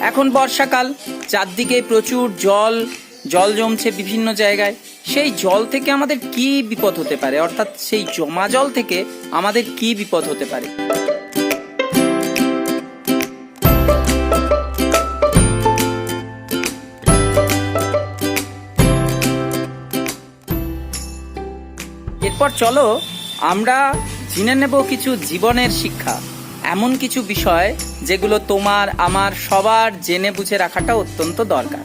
এখন বর্ষাকাল, চারদিকে প্রচুর জল জল জমছে বিভিন্ন জায়গায়। সেই জল থেকে আমাদের কি বিপদ হতে পারে? অর্থাৎ সেই জমা জল থেকে আমাদের কি বিপদ হতে পারে? এরপর চলো আমরা জেনে নেব কিছু জীবনের শিক্ষা। এমন কিছু বিষয় যেগুলো তোমার, আমার, সবার জেনে বুঝে রাখাটা অত্যন্ত দরকার।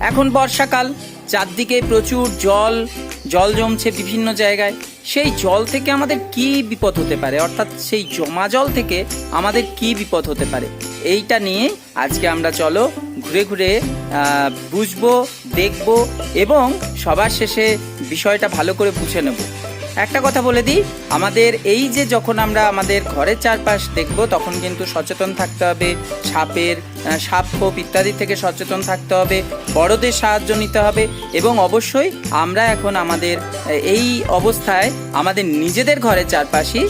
এখন বর্ষাকাল, চারদিকে প্রচুর জল জল জমছে বিভিন্ন জায়গায়। সেই জল থেকে আমাদের কি বিপদ হতে পারে? অর্থাৎ সেই জমা জল থেকে আমাদের কি বিপদ হতে পারে? এইটা নিয়ে আজকে আমরা চলো ঘুরে ঘুরে বুঝব, দেখব এবং সবার শেষে বিষয়টা ভালো করে বুঝে নেব। একটা কথা বলে দিই, আমাদের এই যে যখন আমরা আমাদের ঘরের চারপাশ দেখব, তখন কিন্তু সচেতন থাকতে হবে, সাপের সাপ খোপ ইত্যাদি থেকে সচেতন থাকতে হবে, বড়দের সাহায্য নিতে হবে এবং অবশ্যই আমরা এখন আমাদের এই অবস্থায় আমাদের নিজেদের ঘরের চারপাশই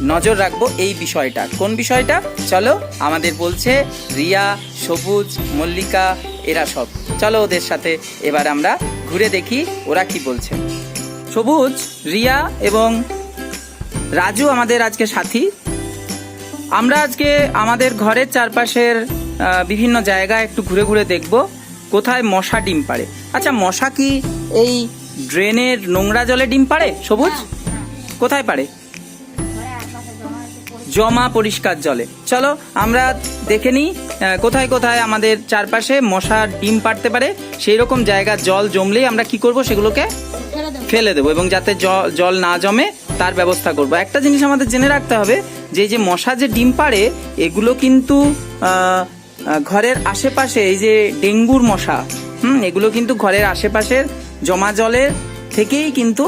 নজর রাখব এই বিষয়টা। কোন বিষয়টা? চলো আমাদের বলছে রিয়া, সবুজ, মল্লিকা, এরা সব। চলো ওদের সাথে এবার আমরা ঘুরে দেখি ওরা কি বলছে। সবুজ রিয়া এবং রাজু আমাদের আজকে সাথী। আমরা আজকে আমাদের ঘরের চারপাশের বিভিন্ন জায়গা একটু ঘুরে ঘুরে দেখব। কোথায় মশা ডিম পাড়ে? আচ্ছা মশা কি এই ড্রেনের নোংরা জলে ডিম পাড়ে? সবুজ? কোথায় পাড়ে? জমা পরিষ্কার জলে। চলো আমরা দেখে নিই কোথায় কোথায় আমাদের চারপাশে মশা ডিম পাড়তে পারে। সেই রকম জায়গা জল জমলেই আমরা কি করব সেগুলোকে ফেলে দেবো। এবং যাতে জল না জমে তার ব্যবস্থা করব। একটা জিনিস আমাদের জেনে রাখতে হবে যে এই যে মশা যে ডিম পাড়ে এগুলো কিন্তু ঘরের আশেপাশে এই যে ডেঙ্গুর মশা হুম এগুলো কিন্তু ঘরের আশেপাশের জমা জলের থেকেই কিন্তু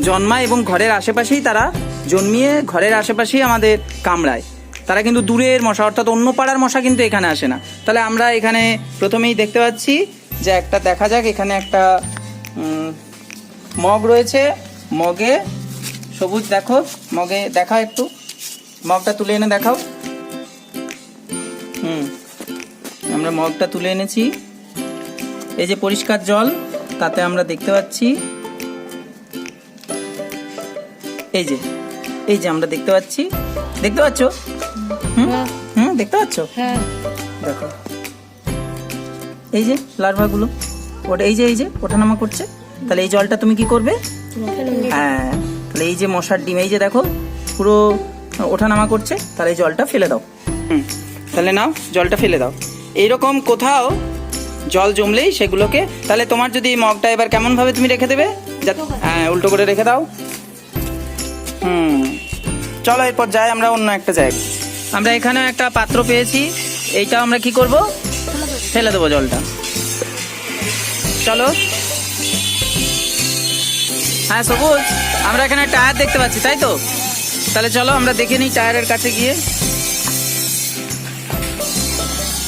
জন্মায় এবং ঘরের আশেপাশেই তারা জন্মিয়ে ঘরের আশেপাশেই আমাদের কামড়ায়। তারা কিন্তু দূরের মশা, অর্থাৎ অন্য পাড়ার মশা কিন্তু এখানে আসে না। তাহলে আমরা এখানে প্রথমেই দেখতে পাচ্ছি যে একটা দেখা যাক, এখানে একটা মগ রয়েছে। মগে সবুজ, দেখো, মগে দেখাও একটু। মগটা তুলে এনে দেখাও। হুম, আমরা মগটা তুলে এনেছি। এই যে পরিষ্কার জল, তাতে আমরা দেখতে পাচ্ছি এই যে এই যে আমরা দেখতে পাচ্ছি। দেখতে পাচ্ছ? হুম? হুম দেখতে পাচ্ছ? হ্যাঁ। দেখো। এই যে লার্ভাগুলো ওটা এই যে এই যে ওঠানামা করছে। তাহলে এই জলটা তুমি কি করবে? হ্যাঁ তাহলে এই যে মশার ডিম এই যে দেখো পুরো ওঠানামা করছে। তাহলে এই জলটা ফেলে দাও। হুম তাহলে নাও জলটা ফেলে দাও। এইরকম কোথাও জল জমলেই সেগুলোকে তাহলে তোমার যদি এই মগটা এবার কেমন ভাবে তুমি রেখে দেবে? যাতে হ্যাঁ উল্টো করে রেখে দাও। হুম। চলো এরপর যাই, আমরা অন্য একটা জায়গা আমরা এখানে একটা পাত্র পেয়েছি। এইটা আমরা কি করব? ফেলে দেবো জলটা। চলো। হ্যাঁ সবুজ, আমরা এখানে টায়ার দেখতে পাচ্ছি, তাই তো? তাহলে চলো, আমরা দেখে নিই টায়ারের কাছে গিয়ে।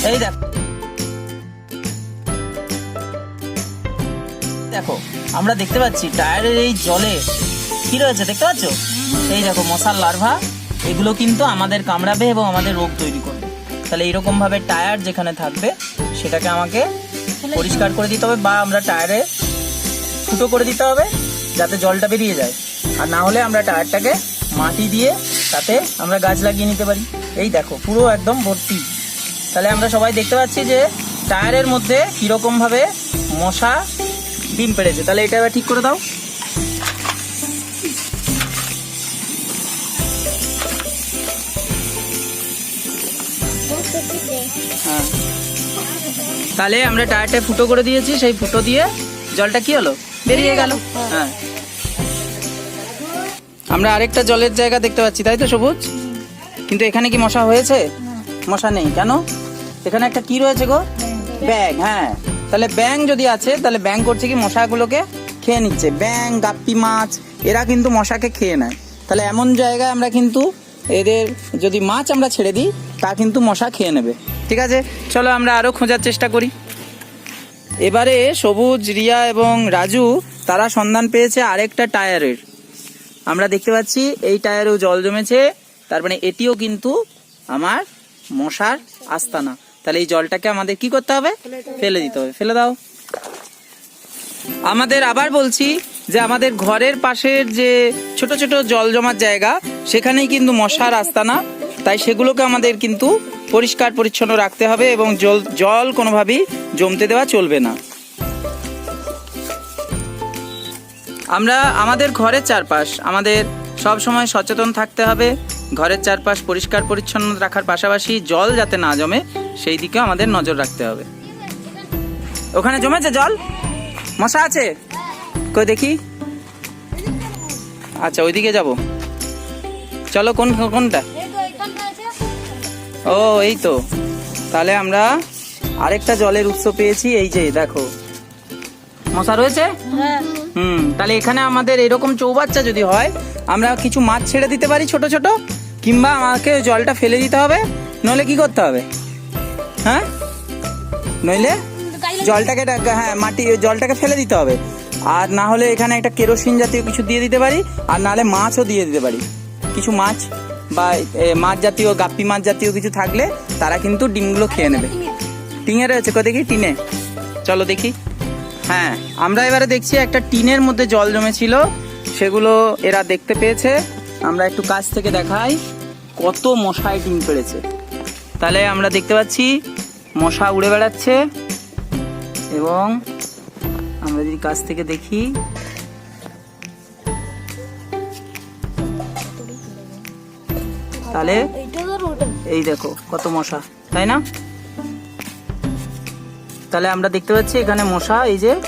এই দেখো। দেখো, আমরা দেখতে পাচ্ছি টায়ারের এই জলে কি রয়েছে, দেখতে পাচ্ছ? এই দেখো, মশার লার্ভা এগুলো কিন্তু আমাদের কামড়াবে এবং আমাদের রোগ তৈরি করবে। তাহলে এইরকম ভাবে টায়ার যেখানে থাকবে, সেটাকে আমাকে পরিষ্কার করে দিতে হবে বা আমরা টায়ারে ফুটো করে দিতে হবে, যাতে জলটা বেরিয়ে যায়। আর না হলে আমরা টায়ারটাকে মাটি দিয়ে তাতে আমরা গাছ লাগিয়ে নিতে পারি। এই দেখো, পুরো একদম ভর্তি। তাহলে আমরা সবাই দেখতে পাচ্ছি যে টায়ারের মধ্যে কীরকমভাবে মশা ডিম পেড়েছে। তাহলে এটা এবার ঠিক করে দাও। তাহলে আমরা টায়ারটা ফুটো করে দিয়েছি, সেই ফুটো দিয়ে জলটা কি হলো? বেরিয়ে গেল। হ্যাঁ। আমরা আরেকটা জলের জায়গা দেখতে পাচ্ছি, তাই তো সবুজ? কিন্তু এখানে কি মশা হয়েছে? মশা নেই। কেন? এখানে একটা কি রয়েছে গো? ব্যাং হ্যাঁ। তাহলে ব্যাং যদি আছে, তাহলে ব্যাং করছে কি? মশাগুলোকে খেয়ে নিচ্ছে। ব্যাং গাপ্পি মাছ, এরা কিন্তু মশাকে খেয়ে নেয়। তাহলে এমন জায়গায় আমরা কিন্তু এদের যদি মাছ আমরা ছেড়ে দিই, তা কিন্তু মশা খেয়ে নেবে। ঠিক আছে? চলো আমরা আরও খোঁজার চেষ্টা করি। এবারে সবুজ, রিয়া এবং রাজু, তারা সন্ধান পেয়েছে আরেকটা টায়ারের। আমরা দেখতে পাচ্ছি এই টায়ারেও জল জমেছে, তার মানে এটিও কিন্তু আমার মশার আস্তানা। তাহলে এই জলটাকে আমাদের কি করতে হবে? ফেলে দিতে হবে। ফেলে দাও। আমাদের আবার বলছি যে আমাদের ঘরের পাশের যে ছোট ছোট জল জমার জায়গা, সেখানেই কিন্তু মশার আস্তানা। তাই সেগুলোকে আমাদের কিন্তু পরিষ্কার পরিচ্ছন্ন রাখতে হবে এবং জল জল কোনোভাবেই জমতে দেওয়া চলবে না। আমরা আমাদের ঘরের চারপাশ, আমাদের সব সময় সচেতন থাকতে হবে। ঘরের চারপাশ পরিষ্কার পরিচ্ছন্ন রাখার পাশাপাশি জল যাতে না জমে, সেই দিকেও আমাদের নজর রাখতে হবে। ওখানে জমেছে জল? মশা আছে? কই দেখি। আচ্ছা ওইদিকে যাব। চলো কোন কোনটা? ও এই তো। তাহলে আমরা আরেকটা জলের উৎস পেয়েছি এই যে দেখো। মশা রয়েছে? হুম তাহলে এখানে আমাদের এরকম চৌবাচ্চা যদি হয় আমরা কিছু মাছ ছেড়ে দিতে পারি ছোট ছোট কিংবা আমাকে জলটা ফেলে দিতে হবে নইলে কি করতে হবে? হ্যাঁ? নইলে জলটাকে হ্যাঁ মাটি জলটাকে ফেলে দিতে হবে। আর না হলে এখানে একটা কেরোসিন জাতীয় কিছু দিয়ে দিতে পারি আর নাহলে মাছও দিয়ে দিতে পারি। কিছু মাছ বা মাছ জাতীয় গাপ্পি মাছ জাতীয় কিছু থাকলে তারা কিন্তু ডিমগুলো খেয়ে নেবে। টিঙে রয়েছে কো দেখি টিনে। চলো দেখি। হ্যাঁ আমরা এবারে দেখছি একটা টিনের মধ্যে জল জমেছিল। সেগুলো এরা দেখতে পেয়েছে। আমরা একটু কাছ থেকে দেখাই কত মশায় ডিম পেড়েছে। তাহলে আমরা দেখতে পাচ্ছি মশা উড়ে বেড়াচ্ছে। এবং আমরা যদি কাছ থেকে দেখি তাহলে এই দেখো কত মশা তাই না? তাহলে আমরা দেখতে পাচ্ছি এখানে মশা এই যে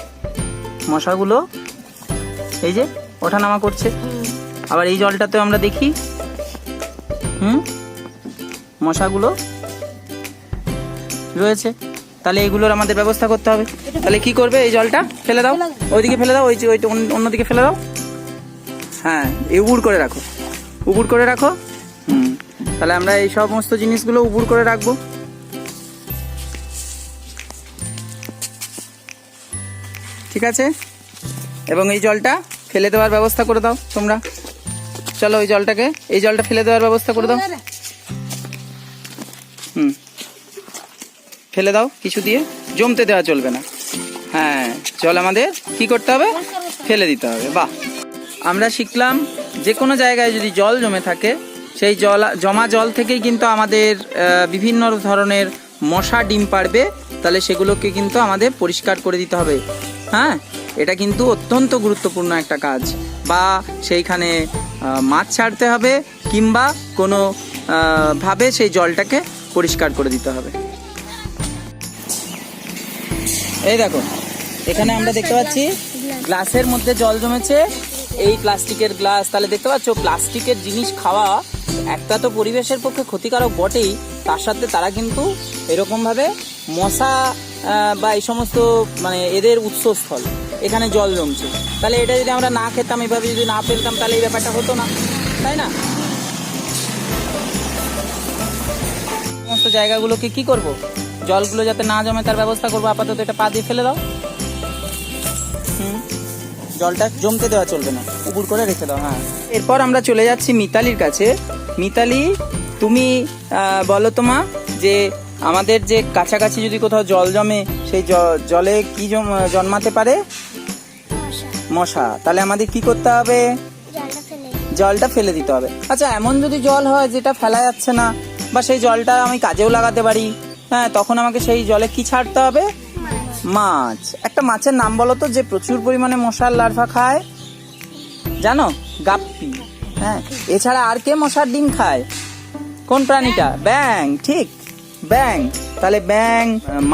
মশাগুলো এই যে ওঠানামা করছে। আবার এই জলটাতে আমরা দেখি হুম? মশাগুলো রয়েছে। তাহলে এগুলোর আমাদের ব্যবস্থা করতে হবে। তাহলে কি করবে এই জলটা? ফেলে দাও। ওইদিকে ফেলে দাও ওই অন্য- অন্যদিকে ফেলে দাও। হ্যাঁ এই উবুর করে রাখো। উবুর করে রাখো। তাহলে আমরা এই সমস্ত জিনিসগুলো উবুর করে রাখব। ঠিক আছে? এবং এই জলটা ফেলে দেওয়ার ব্যবস্থা করে দাও তোমরা। চলো ওই জলটাকে এই জলটা ফেলে দেওয়ার ব্যবস্থা করে দাও। হুম। ফেলে দাও কিছু দিয়ে জমতে দেওয়া চলবে না। হ্যাঁ জল আমাদের কি করতে হবে। ফেলে দিতে হবে বাহ। আমরা শিখলাম যে কোনো জায়গায় যদি জল জমে থাকে সেই জল, জমা জল থেকেই কিন্তু আমাদের বিভিন্ন ধরনের মশা ডিম পারবে তাহলে সেগুলোকে কিন্তু আমাদের পরিষ্কার করে দিতে হবে। হ্যাঁ? এটা কিন্তু অত্যন্ত গুরুত্বপূর্ণ একটা কাজ। বা সেইখানে মাছ ছাড়তে হবে, কিংবা কোনো ভাবে সেই জলটাকে পরিষ্কার করে দিতে হবে। এই দেখো, এখানে আমরা দেখতে পাচ্ছি, গ্লাসের মধ্যে জল জমেছে। এই প্লাস্টিকের গ্লাস, তাহলে দেখতে পাচ্ছ, প্লাস্টিকের জিনিস খাওয়া একটা তো পরিবেশের পক্ষে ক্ষতিকারক বটেই, তার সাথে তারা কিন্তু এরকমভাবে মশা বা এই সমস্ত মানে এদের উৎসস্থল, এখানে জল জমছে। তাহলে এটা যদি আমরা না খেতাম, এভাবে যদি না ফেলতাম, তাহলে এই ব্যাপারটা হতো না, তাই না? সমস্ত জায়গাগুলোকে কি করব? জলগুলো যাতে না জমে, তার ব্যবস্থা করব। আপাতত এটা পা দিয়ে ফেলে দাও। জলটা জমতে দেওয়া চলবে না। উপুর করে রেখে দাও হ্যাঁ। এরপর আমরা চলে যাচ্ছি মিতালির কাছে। মিতালি তুমি বলো তো মা যে আমাদের যে কাছাকাছি যদি কোথাও জল জমে সেই জলে কি জন্মাতে পারে? মশা। তাহলে আমাদের কি করতে হবে? জলটা ফেলে দিতে হবে। আচ্ছা এমন যদি জল হয় যেটা ফেলা যাচ্ছে না বা সেই জলটা আমি কাজেও লাগাতে পারি হ্যাঁ তখন আমাকে সেই জলে কি ছাড়তে হবে? মাছ। একটা মাছের নাম বলো তো যে প্রচুর পরিমাণে মশার লার্ভা খায়। জানো? গাপ্পি। হ্যাঁ এছাড়া আর কে মশার ডিম খায়? কোন প্রাণীটা? ব্যাং, ঠিক, ব্যাং। তাহলে ব্যাং,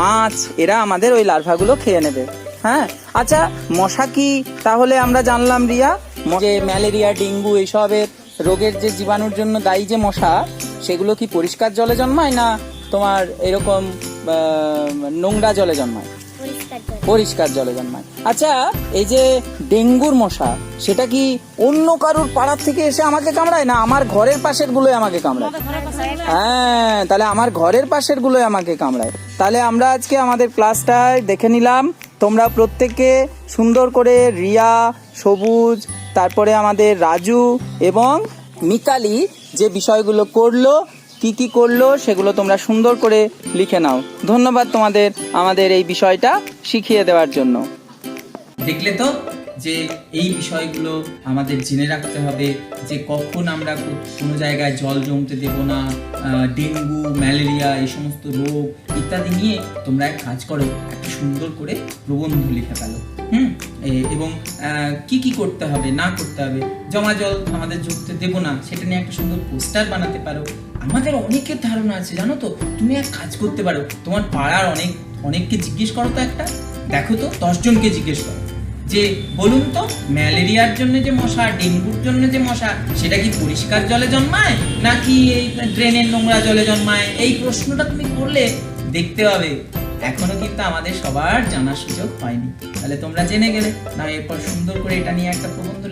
মাছ, এরা আমাদের ওই লার্ভাগুলো খেয়ে নেবে। হ্যাঁ আচ্ছা মশা কি? তাহলে আমরা জানলাম, রিয়া। যে ম্যালেরিয়া, ডেঙ্গু এইসবের রোগের যে জীবাণুর জন্য দায়ী যে মশা, সেগুলো কি পরিষ্কার জলে জন্মায় না তোমার এরকম নোংরা জলে জন্মায়? পরিষ্কার জলে। জন্মায়। আচ্ছা এই যে ডেঙ্গুর মশা সেটা কি অন্য কারুর পাড়ার থেকে এসে আমাকে কামড়ায়? না আমার ঘরের পাশের গুলোই আমাকে কামড়ায়। হ্যাঁ তাহলে আমার ঘরের পাশের গুলোই আমাকে কামড়ায়। তাহলে আমরা আজকে আমাদের ক্লাসটায় দেখে নিলাম তোমরা প্রত্যেককে সুন্দর করে রিয়া সবুজ তারপরে আমাদের রাজু এবং মিতালি যে বিষয়গুলো করল কি কি করল সেগুলো তোমরা সুন্দর করে লিখে নাও। ধন্যবাদ তোমাদের আমাদের এই বিষয়টা শিখিয়ে দেওয়ার জন্য। দেখলে তো যে এই বিষয়গুলো আমাদের জেনে রাখতে হবে যে কখন আমরা কোনো জায়গায় জল জমতে দেব না ডেঙ্গু, ম্যালেরিয়া, এই সমস্ত রোগ ইত্যাদি নিয়ে তোমরা এক কাজ করো, একটা সুন্দর করে প্রবন্ধ লিখে ফেলো। হুম? এবং কি কি করতে হবে, না করতে হবে, জমা জল আমাদের জমতে দেবো না, সেটা নিয়ে একটা সুন্দর পোস্টার বানাতে পারো আমাদের অনেকের ধারণা আছে, জানো তো? তুমি এক কাজ করতে পারো। তোমার পাড়ার অনেক, অনেককে জিজ্ঞেস করো তো একটা। দেখো তো, দশজনকে জিজ্ঞেস করো। যে, বলুন তো, ম্যালেরিয়ার জন্য যে মশা, ডেঙ্গুর জন্য যে মশা, সেটা কি পরিষ্কার জলে জন্মায়? নাকি এই ড্রেনের নোংরা জলে জন্মায়? এই প্রশ্নটা তুমি করলে দেখতে হবে এখনও কিন্তু আমাদের সবার জানার সুযোগ হয়নি। তাহলে তোমরা জেনে গেলে। না, এরপর সুন্দর করে এটা নিয়ে একটা প্রবন্ধ